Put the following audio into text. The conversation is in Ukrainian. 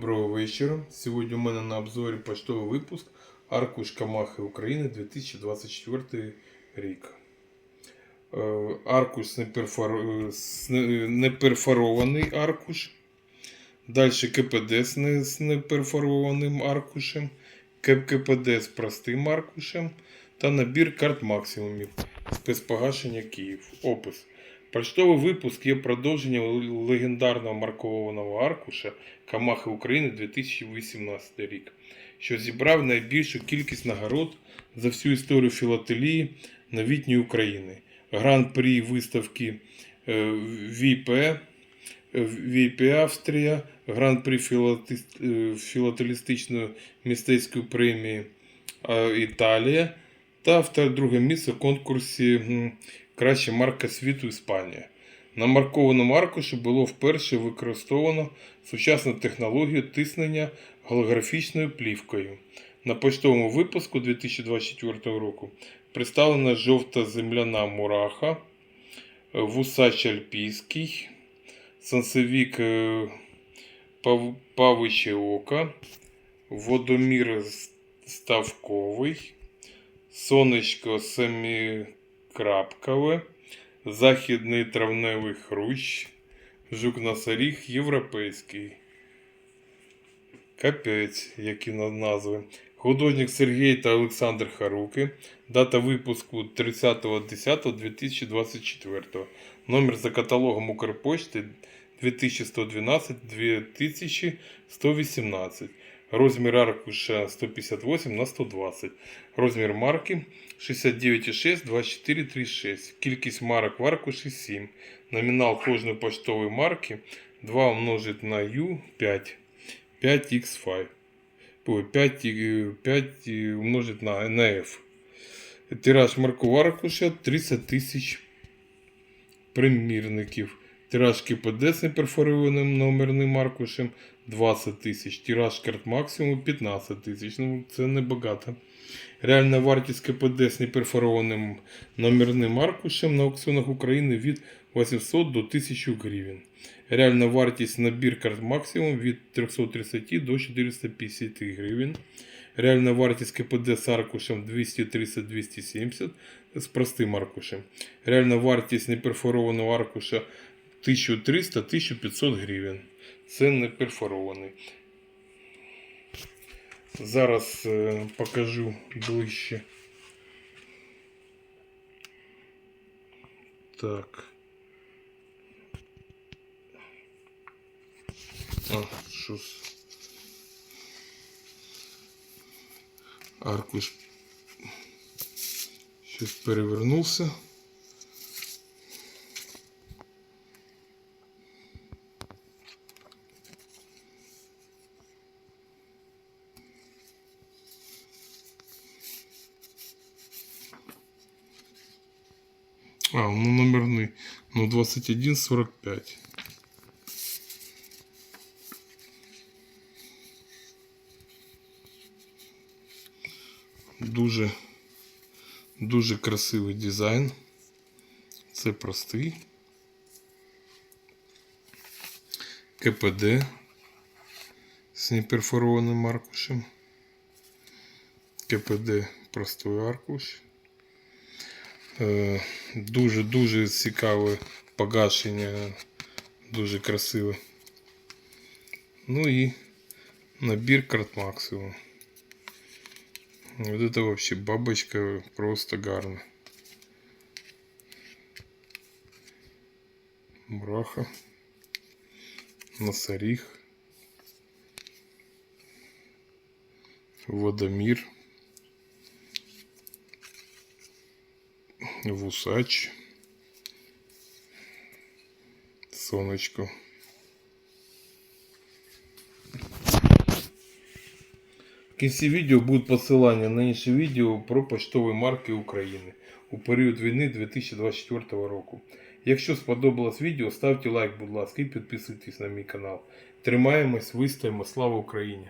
Доброго вечора. Сьогодні у мене на обзорі поштовий випуск Аркуш Камахи України 2024 рік. Е, Аркуш з неперфор- е, неперфорований аркуш. Далі КПД з неперфорованим аркушем. КПД з простим аркушем. Та набір карт максимумів. Спецпогашення Київ. Опис. Поштовий випуск є продовженням легендарного маркованого аркуша Камахи України 2018 рік, що зібрав найбільшу кількість нагород за всю історію філателії новітньої України. Гран-прі виставки е, ВІП, е, ВІП Австрія, Гран-прі е, філателістичної мистецької премії Італія та друге місце в конкурсі Краща марка світу Іспанія. На маркованому аркуші було вперше використовано сучасну технологію тиснення голографічною плівкою. На поштовому випуску 2024 року представлена жовта земляна мураха, е, вусач альпійський, сансевік е, павиче ока, водомір ставковий, сонечко семикрапкове, західний травневий хрущ, жук-носоріг європейський. Капець, які назви. Художник Сергій та Олександр Харуки. Дата випуску 30.10.2024. Номер за каталогом Укрпочти 2112-2118. Розмір аркуша 158 на 120. Розмір марки 69,6 2436. Кількість марок в аркуші 7. Номінал кожної поштової марки 2 умножить на U5. 5x5. Ой, 5, е, 5 умножить на, на F. Тираж маркового аркуша 30 тисяч примірників. Тираж КПД з неперфорованим номерним аркушем 20 тисяч. Тираж карт максимум 15 тисяч. Ну, це небагато. Реальна вартість КПД з неперфорованим номерним аркушем на аукціонах України від 800 до 1000 гривень. Реальна вартість набір карт максимум від 330 до 450 гривень. Реальна вартість КПД з аркушем 230-270 з простим аркушем. Реальна вартість неперфорованого аркуша 1300-1500 гривень. Це не перфорований. Зараз е, покажу ближче. Так. А, що з... Аркуш щось перевернувся. А, ну номерный. Ну 2145. Дуже, дуже красивий дизайн. Це простий. КПД з неперфорованим аркушем. КПД простой аркуш. Е, Дуже-дуже цікаве погашення, дуже красиве. Ну і набір карт максимум. Вот это вообще бабочка просто гарно. Мураха. Носоріг. Водомір. Вусач. Сонечко. В кінці відео будуть посилання на інші відео про поштові марки України у період війни 2024 року. Якщо сподобалось відео, ставте лайк, будь ласка, і підписуйтесь на мій канал. Тримаємось, вистоїмо, слава Україні!